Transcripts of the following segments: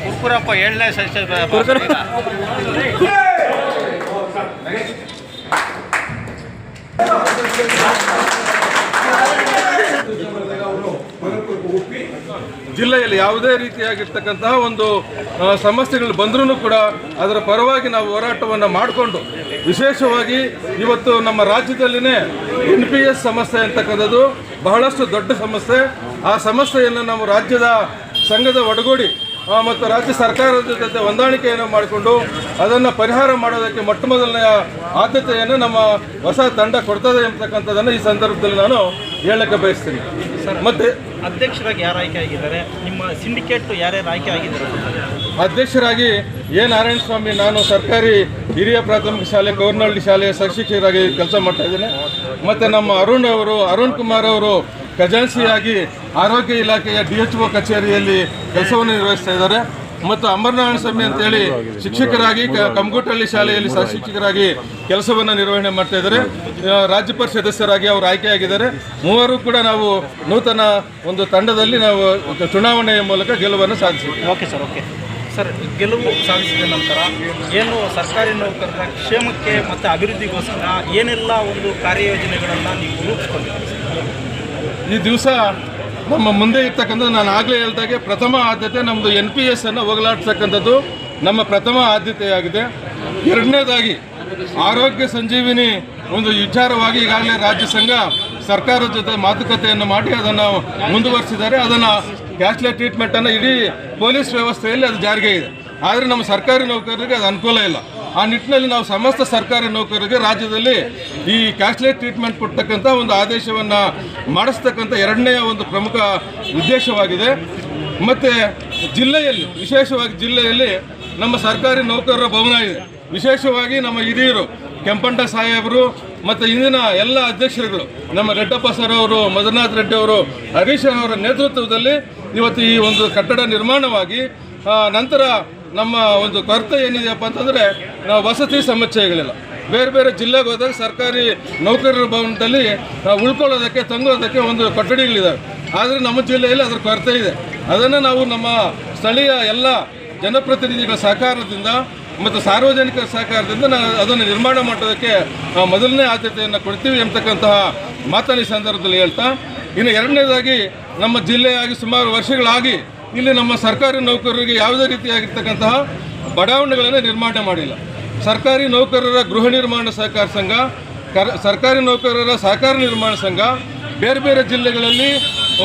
ಕುರ್ಕುರಪ್ಪ ಏಳನೇ ಸೆಷನ್ ಜಿಲ್ಲೆಯಲ್ಲಿ ಯಾವುದೇ ರೀತಿಯಾಗಿರ್ತಕ್ಕಂತಹ ಒಂದು ಸಮಸ್ಯೆಗಳು ಬಂದ್ರೂ ಕೂಡ ಅದರ ಪರವಾಗಿ ನಾವು ಹೋರಾಟವನ್ನು ಮಾಡಿಕೊಂಡು ವಿಶೇಷವಾಗಿ ಇವತ್ತು ನಮ್ಮ ರಾಜ್ಯದಲ್ಲಿನೇ ಎನ್ ಪಿ ಎಸ್ ಸಮಸ್ಯೆ ಅಂತಕ್ಕಂಥದ್ದು ಬಹಳಷ್ಟು ದೊಡ್ಡ ಸಮಸ್ಯೆ. ಆ ಸಮಸ್ಯೆಯನ್ನು ನಾವು ರಾಜ್ಯದ ಸಂಘದ ಒಡಗೂಡಿ ಮತ್ತು ರಾಜ್ಯ ಸರ್ಕಾರದ ಜೊತೆ ಹೊಂದಾಣಿಕೆಯನ್ನು ಮಾಡಿಕೊಂಡು ಅದನ್ನು ಪರಿಹಾರ ಮಾಡೋದಕ್ಕೆ ಮೊಟ್ಟ ಮೊದಲನೆಯ ಆದ್ಯತೆಯನ್ನು ನಮ್ಮ ಹೊಸ ತಂಡ ಕೊಡ್ತದೆ ಎಂಬತಕ್ಕಂಥದ್ದನ್ನು ಈ ಸಂದರ್ಭದಲ್ಲಿ ನಾನು ಹೇಳಕ್ಕೆ ಬಯಸ್ತೀನಿ. ಮತ್ತೆ ಅಧ್ಯಕ್ಷರಾಗಿ ಯಾರು ಆಯ್ಕೆ ಆಗಿದ್ದಾರೆ? ನಿಮ್ಮ ಸಿಂಡಿಕೇಟ್ ಯಾರ್ಯಾರು ಆಯ್ಕೆ ಆಗಿದ್ದಾರೆ? ಅಧ್ಯಕ್ಷರಾಗಿ ಎ. ನಾರಾಯಣ ಸ್ವಾಮಿ ನಾನು ಸರ್ಕಾರಿ ಹಿರಿಯ ಪ್ರಾಥಮಿಕ ಶಾಲೆ ಕೌರ್ನಹಳ್ಳಿ ಶಾಲೆಯ ಶಿಕ್ಷಕರಾಗಿ ಕೆಲಸ ಮಾಡ್ತಾ ಇದ್ದೇನೆ. ಮತ್ತು ನಮ್ಮ ಅರುಣ್ ಅವರು ಅರುಣ್ ಕುಮಾರ್ ಅವರು ಖಜಾನ್ಸಿಯಾಗಿ ಆರೋಗ್ಯ ಇಲಾಖೆಯ ಡಿ ಎಚ್ ಒ ಕಚೇರಿಯಲ್ಲಿ ಕೆಲಸವನ್ನು ನಿರ್ವಹಿಸ್ತಾ ಇದ್ದಾರೆ. ಮತ್ತು ಅಮರನಾರಾಯಣ ಸ್ವಾಮಿ ಅಂತೇಳಿ ಶಿಕ್ಷಕರಾಗಿ ಕ- ಕಮ್ಗುಟ್ಟಹಳ್ಳಿ ಶಾಲೆಯಲ್ಲಿ ಸಹ ಶಿಕ್ಷಕರಾಗಿ ಕೆಲಸವನ್ನು ನಿರ್ವಹಣೆ ಮಾಡ್ತಾ ಇದ್ದಾರೆ. ಆ, ರಾಜ್ಯ ಪರಿಷತ್ ಸದಸ್ಯರಾಗಿ ಅವರು ಆಯ್ಕೆಯಾಗಿದ್ದಾರೆ. ಮೂವರು ಕೂಡ ನಾವು ನೂತನ ಒಂದು ತಂಡದಲ್ಲಿ ನಾವು ಚುನಾವಣೆಯ ಮೂಲಕ ಗೆಲುವನ್ನು ಸಾಧಿಸಿದ್ದೇವೆ. Okay sir okay. ಸರ್ ಗೆಲುವು ಸಾಧಿಸಿದ ನಂತರ ಏನು ಸರ್ಕಾರಿ ನೌಕರರ ಕ್ಷೇಮಕ್ಕೆ ಮತ್ತು ಅಭಿವೃದ್ಧಿಗೋಸ್ಕರ ಏನೆಲ್ಲ ಒಂದು ಕಾರ್ಯಯೋಜನೆಗಳನ್ನು ನೀವು ರೂಪಿಸ್ಕೊಂಡಿದ್ದೀರಿ ಈ ದಿವಸ ನಮ್ಮ ಮುಂದೆ ಇರ್ತಕ್ಕಂಥ ನಾನು ಆಗಲೇ ಹೇಳ್ದಾಗೆ ಪ್ರಥಮ ಆದ್ಯತೆ ನಮ್ಮದು ಎನ್ ಪಿ ಎಸ್ ಅನ್ನು ಹೋಗಲಾಡಿಸ್ತಕ್ಕಂಥದ್ದು ನಮ್ಮ ಪ್ರಥಮ ಆದ್ಯತೆಯಾಗಿದೆ. ಎರಡನೇದಾಗಿ ಆರೋಗ್ಯ ಸಂಜೀವಿನಿ ಒಂದು ವಿಚಾರವಾಗಿ ಈಗಾಗಲೇ ರಾಜ್ಯ ಸಂಘ ಸರ್ಕಾರದ ಜೊತೆ ಮಾತುಕತೆಯನ್ನು ಮಾಡಿ ಅದನ್ನು ಮುಂದುವರಿಸಿದ್ದಾರೆ. ಅದನ್ನು ಕ್ಯಾಶ್ಲೆಸ್ ಟ್ರೀಟ್ಮೆಂಟನ್ನು ಇಡೀ ಪೊಲೀಸ್ ವ್ಯವಸ್ಥೆಯಲ್ಲಿ ಅದು ಜಾರಿಗೆ ಇದೆ. ಆದರೆ ನಮ್ಮ ಸರ್ಕಾರಿ ನೌಕರರಿಗೆ ಅದು ಅನುಕೂಲ ಇಲ್ಲ. ಆ ನಿಟ್ಟಿನಲ್ಲಿ ನಾವು ಸಮಸ್ತ ಸರ್ಕಾರಿ ನೌಕರರಿಗೆ ರಾಜ್ಯದಲ್ಲಿ ಈ ಕ್ಯಾಶ್ಲೆಸ್ ಟ್ರೀಟ್ಮೆಂಟ್ ಕೊಡ್ತಕ್ಕಂಥ ಒಂದು ಆದೇಶವನ್ನು ಮಾಡಿಸ್ತಕ್ಕಂಥ ಎರಡನೆಯ ಒಂದು ಪ್ರಮುಖ ಉದ್ದೇಶವಾಗಿದೆ. ಮತ್ತು ಜಿಲ್ಲೆಯಲ್ಲಿ, ವಿಶೇಷವಾಗಿ ಜಿಲ್ಲೆಯಲ್ಲಿ ನಮ್ಮ ಸರ್ಕಾರಿ ನೌಕರರ ಭವನ ಇದೆ. ವಿಶೇಷವಾಗಿ ನಮ್ಮ ಹಿರಿಯರು ಕೆಂಪಂಡ ಸಾಹೇಬರು ಮತ್ತು ಇಂದಿನ ಎಲ್ಲ ಅಧ್ಯಕ್ಷರುಗಳು, ನಮ್ಮ ರೆಡ್ಡಪ್ಪ ಸರ್ ಅವರು ಮಧುನಾಥ್ ರೆಡ್ಡಿ ಅವರು, ಹರೀಶ್ ಅವರ ನೇತೃತ್ವದಲ್ಲಿ ಇವತ್ತು ಈ ಒಂದು ಕಟ್ಟಡ ನಿರ್ಮಾಣವಾಗಿ ನಂತರ ನಮ್ಮ ಒಂದು ಕೊರತೆ ಏನಿದೆಯಪ್ಪ ಅಂತಂದರೆ ನಾವು ವಸತಿ ಸಮಸ್ಯೆಗಳಿಲ್ಲ. ಬೇರೆ ಬೇರೆ ಜಿಲ್ಲೆಗೆ ಹೋದಾಗ ಸರ್ಕಾರಿ ನೌಕರರ ಭವನದಲ್ಲಿ ನಾವು ಉಳ್ಕೊಳ್ಳೋದಕ್ಕೆ, ತಂಗೋದಕ್ಕೆ ಒಂದು ಕೊಠಡಿಗಳಿದ್ದಾವೆ ಆದರೆ ನಮ್ಮ ಜಿಲ್ಲೆಯಲ್ಲಿ ಅದರ ಕೊರತೆ ಇದೆ. ಅದನ್ನು ನಾವು ನಮ್ಮ ಸ್ಥಳೀಯ ಎಲ್ಲ ಜನಪ್ರತಿನಿಧಿಗಳ ಸಹಕಾರದಿಂದ ಮತ್ತು ಸಾರ್ವಜನಿಕರ ಸಹಕಾರದಿಂದ ನಾವು ಅದನ್ನು ನಿರ್ಮಾಣ ಮಾಡೋದಕ್ಕೆ ಮೊದಲನೇ ಆದ್ಯತೆಯನ್ನು ಕೊಡ್ತೀವಿ ಎಂಬತಕ್ಕಂತಹ ಮಾತನಾಡಿ ಸಂದರ್ಭದಲ್ಲಿ ಹೇಳ್ತಾ, ಇನ್ನು ಎರಡನೇದಾಗಿ ನಮ್ಮ ಜಿಲ್ಲೆಯಾಗಿ ಸುಮಾರು ವರ್ಷಗಳಾಗಿ ಇಲ್ಲಿ ನಮ್ಮ ಸರ್ಕಾರಿ ನೌಕರರಿಗೆ ಯಾವುದೇ ರೀತಿಯಾಗಿರ್ತಕ್ಕಂತಹ ಬಡಾವಣೆಗಳನ್ನು ನಿರ್ಮಾಣ ಮಾಡಿಲ್ಲ. ಸರ್ಕಾರಿ ನೌಕರರ ಗೃಹ ನಿರ್ಮಾಣ ಸಹಕಾರ ಸಂಘ, ಕರ್, ಸರ್ಕಾರಿ ನೌಕರರ ಸಹಕಾರ ನಿರ್ಮಾಣ ಸಂಘ, ಬೇರೆ ಬೇರೆ ಜಿಲ್ಲೆಗಳಲ್ಲಿ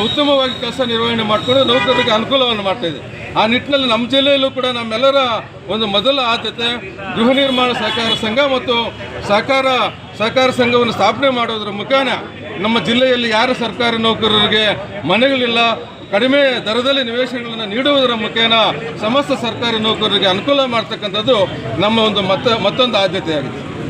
ಉತ್ತಮವಾಗಿ ಕೆಲಸ ನಿರ್ವಹಣೆ ಮಾಡಿಕೊಂಡು ನೌಕರರಿಗೆ ಅನುಕೂಲವನ್ನು ಮಾಡ್ತಾ ಇದೆ. ಆ ನಿಟ್ಟಿನಲ್ಲಿ ನಮ್ಮ ಜಿಲ್ಲೆಯಲ್ಲೂ ಕೂಡ ನಮ್ಮೆಲ್ಲರ ಒಂದು ಮೊದಲ ಆದ್ಯತೆ ಗೃಹ ನಿರ್ಮಾಣ ಸಹಕಾರ ಸಂಘ ಮತ್ತು ಸಹಕಾರ ಸಹಕಾರ ಸಂಘವನ್ನು ಸ್ಥಾಪನೆ ಮಾಡೋದ್ರ ಮುಖಾನ ನಮ್ಮ ಜಿಲ್ಲೆಯಲ್ಲಿ ಯಾರು ಸರ್ಕಾರಿ ನೌಕರರಿಗೆ ಮನೆಗಳಿಲ್ಲ ಕಡಿಮೆ ದರದಲ್ಲಿ ನಿವೇಶನಗಳನ್ನು ನೀಡುವುದರ ಮುಖೇನ ಸಮಸ್ತ ಸರ್ಕಾರಿ ನೌಕರರಿಗೆ ಅನುಕೂಲ ಮಾಡ್ತಕ್ಕಂಥದ್ದು ನಮ್ಮ ಒಂದು ಮತ್ತ ಮತ್ತೊಂದು ಆದ್ಯತೆಯಾಗಿದೆ.